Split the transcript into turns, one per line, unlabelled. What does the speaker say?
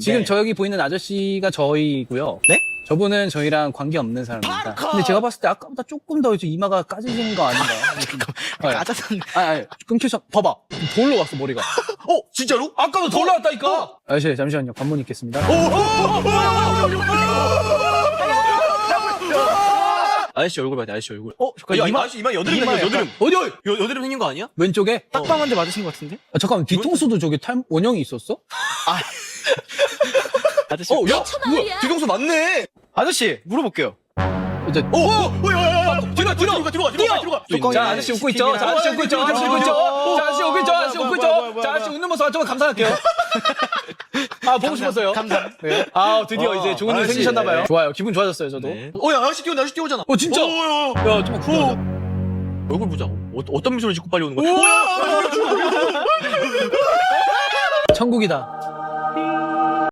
지금
네.
저 여기 보이는 아저씨가 저희고요.
네?
저분은 저희랑 관계 없는 사람입니다. 근데 제가 봤을 때 아까보다 조금 더 이제 이마가 까지는 거 아닌가? 아,
까자산.
아, 아, 끊겨서 봐봐. 돌로 왔어 머리가.
어, 진짜로?
아까도 돌로 왔다니까. 아저씨 잠시만요. 관문 있겠습니다.
아저씨 얼굴 봐야 아저씨 얼굴.
어,
야, 이마, 아저씨 이마 여드름
이마
생겨,
약간-
여드름.
어디 어디?
여, 여드름 생긴 거 아니야?
왼쪽에?
딱밤 한대 맞으신 것 같은데?
아, 잠깐만 뒤통수도 저기 탈 원형이 있었어?
아 저씨.
어, 야,
뭐야? 뒤통수 맞네. 아저씨, 물어볼게요.
이제
오, 오, 야, 야, 야. 뒤로, 뒤로, 뒤로, 뒤로, 뒤로, 뒤로.
뚜껑이 자, 아저씨 웃고 있죠? 자, 아저씨 웃고 있죠? 아저씨 웃고 있죠? 자, 아저씨 웃고 있죠? 아저씨 웃고 있죠? 자, 아저씨 웃는 모습 정말 감사할게요. 아, 보고 싶었어요.
감사.
네. 아, 드디어
어,
이제 좋은 일
아저씨,
생기셨나 봐요.
네.
좋아요. 기분 좋아졌어요, 저도.
네. 어, 야, 아저씨 뛰어온다, 아저씨 뛰어오잖아.
어, 진짜?
오, 야,
좀 구경.
얼굴 보자. 어, 어떤 미소를 짓고 빨리 오는 거야?
천국이다.